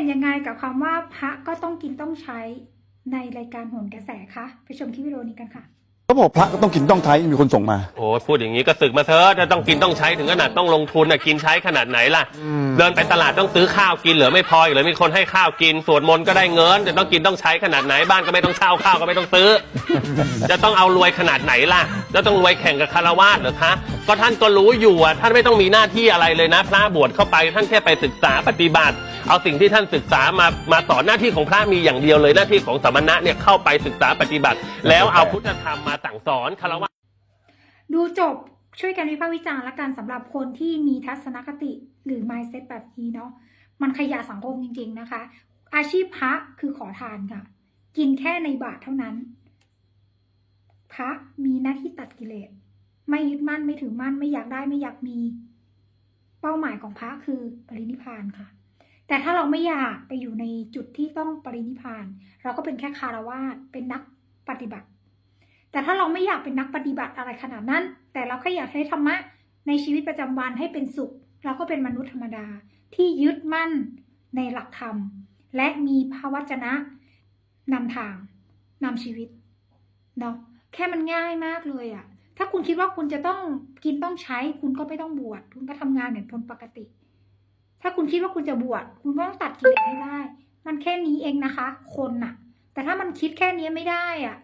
นยังไงกับคำว่าพระก็ต้องกินต้องใช้ในรายการโหนกระแสคะไปชมคลิปวิดีโอนี้กันค่ะเขาบอกพระก็ต้องกินต้องใช้มีคนส่งมา โอ้ยพูดอย่างนี้ก็ศึกมาเถอะถ้าต้องกินต้องใช้ถึงขนาดต้องลงทุนนะกินใช้ขนาดไหนล่ะ เดินไปตลาดต้องซื้อข้าวกินเหลือไม่พออีกเหรือมีคนให้ข้าวกินสวดมนต์ก็ได้เงินจะต้องกินต้องใช้ขนาดไหนบ้านก็ไม่ต้องเช่าข้าวก็ไม่ต้องซื้อ จะต้องเอารวยขนาดไหนล่ะจะต้องรวยแข่งกับคารวาสเหรอคะ ก็ท่านก็รู้อยู่อะท่านไม่ต้องมีหน้าที่อะไรเลยนะ พระบวชเข้าไปท่านแค่ไปศึกษาปฏิบัติ เอาสิ่งที่ท่านศึกษามามาสอนหน้าที่ของพระมีอย่างเดียวเลยหน้าที่ของสมณะเนี่ยเข้าไปศึกษาปฏิบัติ แล้วเอาพุทธธรรมมาสั่งสอนคารวะดูจบช่วยกันวิพากษ์วิจารณ์ละกันสำหรับคนที่มีทัศนคติหรือ mindset แบบนี้เนาะมันขยะสังคมจริง ๆนะคะ อาชีพพระคือขอทานค่ะ กินแค่ในบาทเท่านั้น พระมีหน้าที่ตัดกิเลส ไม่ยึดมั่นไม่ถือมั่นไม่อยากได้ไม่อยากมี เป้าหมายของพระคือปรินิพานค่ะ แต่ถ้าเราไม่อยากไปอยู่ในจุดที่ต้องปรินิพาน เราก็เป็นแค่คารวาสเป็นนักปฏิบัติ แต่ถ้าเราไม่อยากเป็นนักปฏิบัติอะไรขนาดนั้น แต่เราแค่อยากใช้ธรรมะในชีวิตประจำวันให้เป็นสุข เราก็เป็นมนุษย์ธรรมดาที่ยึดมั่นในหลักธรรม และมีภาวจนะนำทางนำชีวิตเนาะแค่มันง่ายมากเลยอะ ถ้าคุณคิดว่าคุณจะต้องกินต้องใช้ คุณก็ไม่ต้องบวชคุณก็ทำงานเหมือนคนปกติ ถ้าคุณคิดว่าคุณจะบวชคุณก็ต้องตัดกิเลสให้ได้ มันแค่นี้เองนะคะ คนน่ะ แต่ถ้ามันคิดแค่นี้ไม่ได้อะ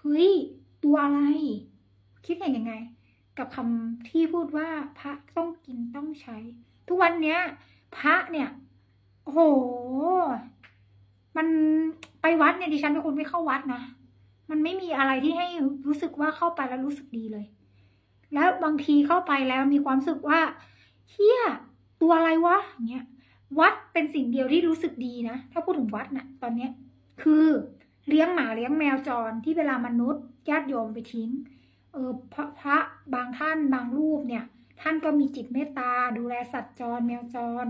เฮ้ยตัวอะไร คิดเห็นยังไง กับคำที่พูดว่าพระต้องกินต้องใช้ ทุกวันเนี้ย พระเนี่ยโอ้โหมันไปวัดเนี่ยดิฉันเป็นคนไม่เข้าวัดนะ มันไม่มีอะไรที่ให้รู้สึกว่าเข้าไปแล้วรู้สึกดีเลย แล้วบางทีเข้าไปแล้วมีความรู้สึกว่าเฮียตัวอะไรวะอย่างเงี้ยวัดเป็นสิ่งเดียวที่รู้สึกดีนะ ถ้าพูดถึงวัดนะ่ะ ตอนเนี้ยคือเลี้ยงหมาเลี้ยงแมวจรที่เวลามนุษย์ญาติโยมไปทิ้ง เออพระพระบางท่านบางรูปเนี่ย ท่านก็มีจิตเมตตา ดูแลสัตว์จร แมวจร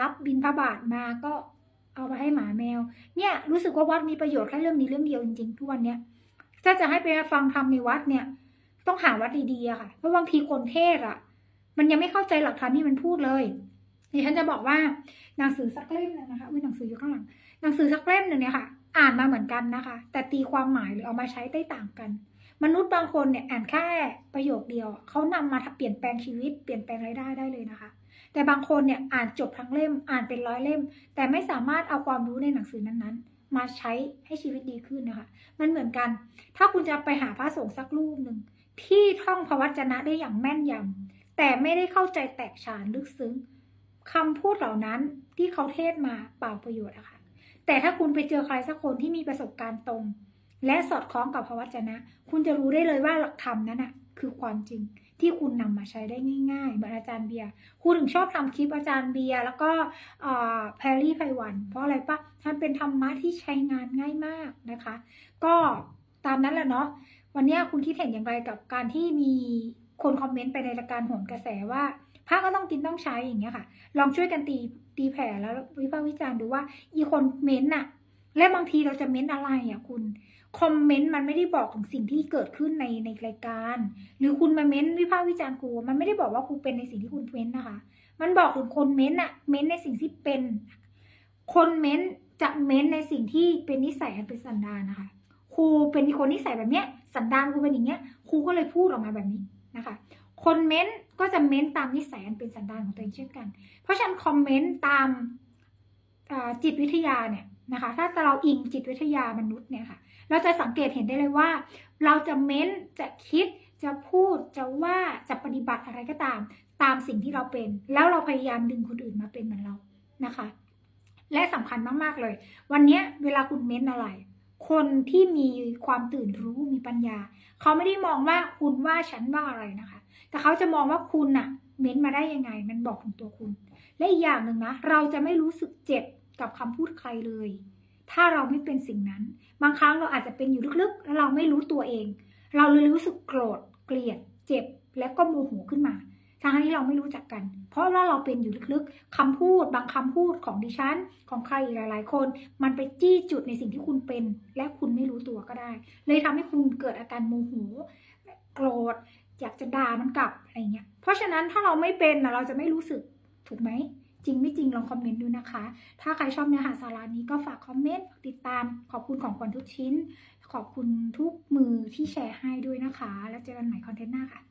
รับบินพระบาทมาก็เอาไปให้หมาแมว เนี่ยรู้สึกว่าวัดมีประโยชน์แค่เรื่องนี้เรื่องเดียวจริงๆทุกวันเนี้ย ถ้าจะให้ไปฟังธรรมในวัดเนี่ย ต้องหาวัดดีๆค่ะ เพราะบางทีคนเทศอะมันยังไม่เข้าใจหลักธรรมที่มันพูดเลยดิฉันจะบอกว่าหนังสือสักเล่มหนึงนะคะอุ้ยหนังสืออยู่ข้างหลังหนังสือสักเล่มหนึ่งเนี่ยค่ะ อ่านมาเหมือนกันนะคะ แต่ตีความหมายหรือเอามาใช้ได้ต่างกัน มนุษย์บางคนเนี่ยอ่านแค่ประโยคเดียวเขานำมาเปลี่ยนแปลงชีวิตเปลี่ยนแปลงรายได้ได้เลยนะคะ แต่บางคนเนี่ยอ่านจบทั้งเล่มอ่านเป็นร้อยเล่ม แต่ไม่สามารถเอาความรู้ในหนังสือนั้นๆ มาใช้ให้ชีวิตดีขึ้นนะคะ มันเหมือนกัน ถ้าคุณจะไปหาพระสงฆ์สักรูปหนึ่งที่ท่องพระวจนะได้อย่างแม่นยำแต่ไม่ได้เข้าใจแตกฉานลึกซึ้งคำพูดเหล่านั้นที่เขาเทศมาเปล่าประโยชน์อะค่ะ แต่ถ้าคุณไปเจอใครสักคนที่มีประสบการณ์ตรง และสอดคล้องกับพระวจนะ คุณจะรู้ได้เลยว่าหลักธรรมนั้นอะคือความจริง ที่คุณนำมาใช้ได้ง่ายๆ เหมือนอาจารย์เบียร์คุณถึงชอบทำคลิปอาจารย์เบียร์แล้วก็แพรรี่ไพวัน เพราะอะไรปะท่านเป็นธรรมะที่ใช้งานง่ายมากนะคะ ก็ตามนั้นแหละเนาะวันนี้คุณคิดเห็นอย่างไรกับการที่มีคนคอมเมนต์ไปในรายการโหนกระแสว่าพระก็ต้องกินต้องใช้อย่างเงี้ยค่ะ ลองช่วยกันตีตีแผ่แล้ววิพากษ์วิจารณ์ดูว่าอีคนเม้นต์น่ะ และบางทีเราจะเม้นต์อะไรอะคุณ คอมเมนต์มันไม่ได้บอกถึงสิ่งที่เกิดขึ้นในในรายการ หรือคุณมาเม้นต์วิพากษ์วิจารณ์ครูมันไม่ได้บอกว่าครูเป็นในสิ่งที่คุณเม้นต์นะคะ มันบอกถึงคนเม้นต์อะเม้นต์ในสิ่งที่เป็น คนเม้นต์จะเม้นต์ในสิ่งที่เป็นนิสัยเป็นสันดานนะคะครูเป็นคนนิสัยแบบเนี้ยสันดานครูเป็นอย่างเงี้ยครูก็เลยพูดออกมาแบบนี้นะคะ คนเม้นต์ก็จะเม้นต์ตามนิสัยอันเป็นสันดานของตัวเองเช่นกัน เพราะฉะนั้นคอมเมนต์ตามจิตวิทยาเนี่ย นะคะ ถ้าเราอิงจิตวิทยามนุษย์เนี่ยค่ะ เราจะสังเกตเห็นได้เลยว่า เราจะเม้นจะคิดจะพูดจะว่าจะปฏิบัติอะไรก็ตาม ตามสิ่งที่เราเป็น แล้วเราพยายามดึงคนอื่นมาเป็นเหมือนเรานะคะ และสำคัญมาก ๆ เลย วันนี้เวลาคุณเม้นอะไร คนที่มีความตื่นรู้มีปัญญา เขาไม่ได้มองว่าคุณว่าฉันว่าอะไรนะคะ แต่เขาจะมองว่าคุณน่ะ เม้นมาได้ยังไง มันบอกถึงตัวคุณ และอีกอย่างหนึ่งนะ เราจะไม่รู้สึกเจ็บ กับคำพูดใครเลย ถ้าเราไม่เป็นสิ่งนั้น บางครั้งเราอาจจะเป็นอยู่ลึกๆ แล้วเราไม่รู้ตัวเอง เราเลยรู้สึกโกรธ เกลียด เจ็บ แล้วก็โมโหขึ้นมาทั้งที่เราไม่รู้จักกัน เพราะว่าเราเป็นอยู่ลึกๆคำพูดบางคำพูดของดิฉัน ของใครอีกหลาย ๆ คน มันไปจี้จุดในสิ่งที่คุณเป็น และคุณไม่รู้ตัวก็ได้ เลยทำให้คุณเกิดอาการโมโห โกรธ อยากจะด่ามันกลับอะไรเงี้ย เพราะฉะนั้นถ้าเราไม่เป็นเราจะไม่รู้สึกถูกไหม จริงไม่จริงลองคอมเมนต์ดูนะคะ ถ้าใครชอบเนื้อหาสาระนี้ก็ฝากคอมเมนต์ฝากติดตามขอบคุณของขวัญทุกชิ้น ขอบคุณทุกมือที่แชร์ให้ด้วยนะคะ แล้วเจอกันใหม่คอนเทนต์หน้าค่ะ